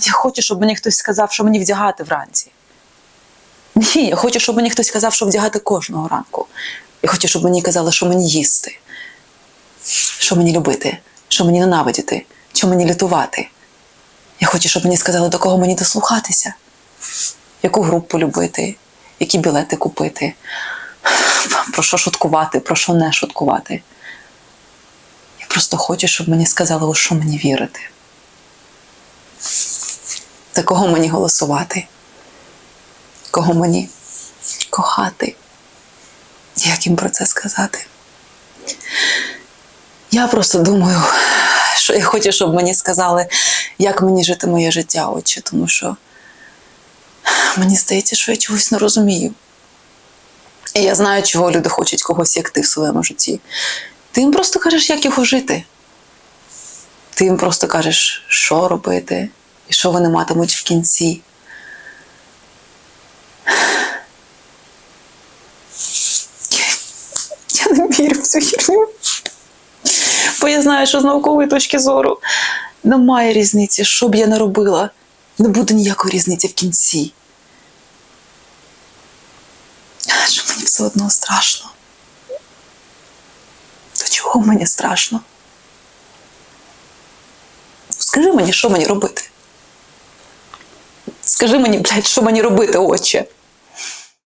Я хочу, щоб мені хтось сказав, що мені вдягати вранці. Ні, я хочу, щоб мені хтось сказав, що вдягати кожного ранку. Я хочу, щоб мені казали, що мені їсти, що мені любити, що мені ненавидіти, що мені лютувати. Я хочу, щоб мені сказали, до кого мені дослухатися, яку групу любити, які білети купити, про що шуткувати, про що не шуткувати. Я просто хочу, щоб мені сказали, у що мені вірити. За кого мені голосувати, кого мені кохати, як їм про це сказати. Я просто думаю, що я хочу, щоб мені сказали, як мені жити моє життя, отче, тому що мені здається, що я чогось не розумію. І я знаю, чого люди хочуть когось, як ти в своєму житті. Ти їм просто кажеш, як його жити. Ти їм просто кажеш, що робити, і що вони матимуть в кінці. Я не вірю в цю херню. Бо я знаю, що з наукової точки зору немає різниці, що б я не робила. Не буде ніякої різниці в кінці. Що мені все одно страшно. То чого мені страшно? Скажи мені, що мені робити? Скажи мені, блядь, що мені робити, отче?